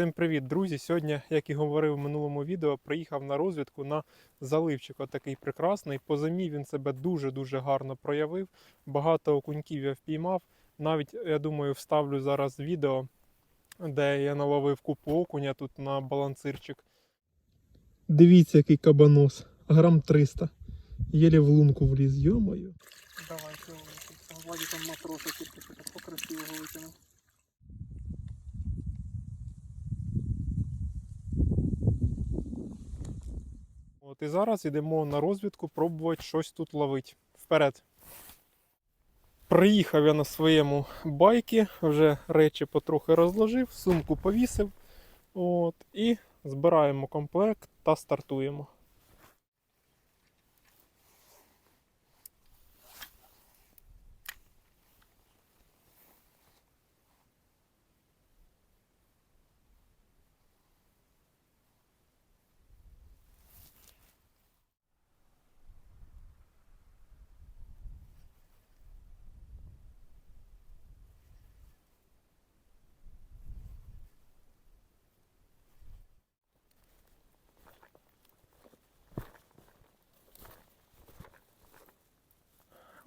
Всім привіт, друзі! Сьогодні, як і говорив в минулому відео, приїхав на розвідку на заливчик. Отакий прекрасний. По зимі він себе дуже-дуже гарно проявив. Багато окуньків я впіймав. Навіть, я думаю, вставлю зараз відео, де я наловив купу окуня тут на балансирчик. Дивіться, який кабанос. Грам 300. Єлі в лунку вліз, йомою. Давай, сьогодні. Владі там тільки що так витягнув. І зараз йдемо на розвідку пробувати щось тут ловити. Вперед. Приїхав я на своєму байкі, вже речі потрохи розложив, сумку повісив. От, і збираємо комплект та стартуємо.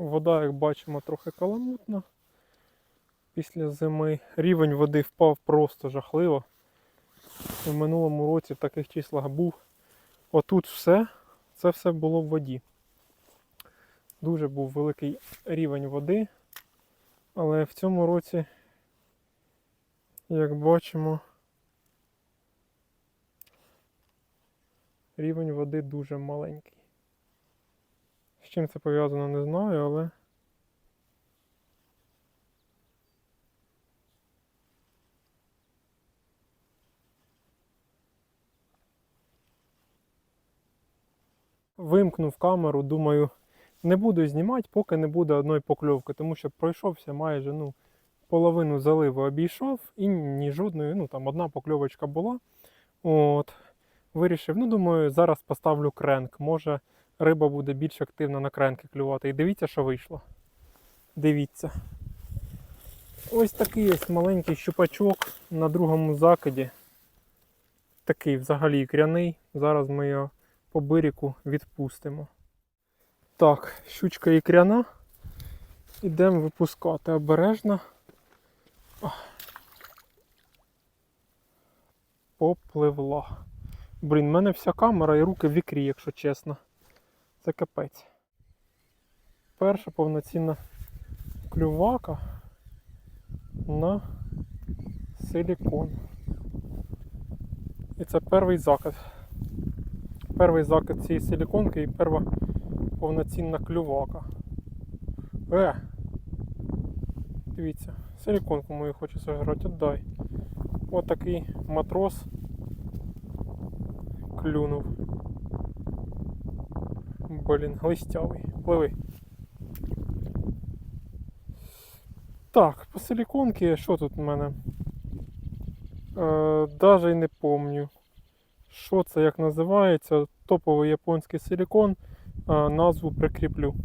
Вода, як бачимо, трохи каламутна. Після зими рівень води впав просто жахливо. В минулому році в таких числах був. Отут все, це все було в воді. Дуже був великий рівень води. Але в цьому році, як бачимо, рівень води дуже маленький. Чим це пов'язано, не знаю, але. Вимкнув камеру, думаю, не буду знімати, поки не буде одної покльовки, тому що пройшовся майже ну, половину заливу обійшов і ні жодної, ну там одна покльовочка була. От. Вирішив, ну думаю, зараз поставлю кренк. Може риба буде більш активно на кренки клювати. І дивіться, що вийшло. Дивіться. Ось такий ось маленький щупачок на другому закиді. Такий взагалі ікряний. Зараз ми його по бирику відпустимо. Так, щучка ікряна. Ідемо випускати обережно. Попливла. Блін, в мене вся камера і руки в ікрі, якщо чесно. Це капець. Перша повноцінна клювака на силікон. І це перший закид. Перший закид цієї силіконки і перша повноцінна клювака. Е! Дивіться, силіконку мою хочу сожрати, отдай. Ось такий матрос клюнув. Блін, листявий. Пливи. Так, по силіконки, що тут в мене? Е, даже й не помню. Що це як називається? Топовий японський силікон. Е, назву прикріплю.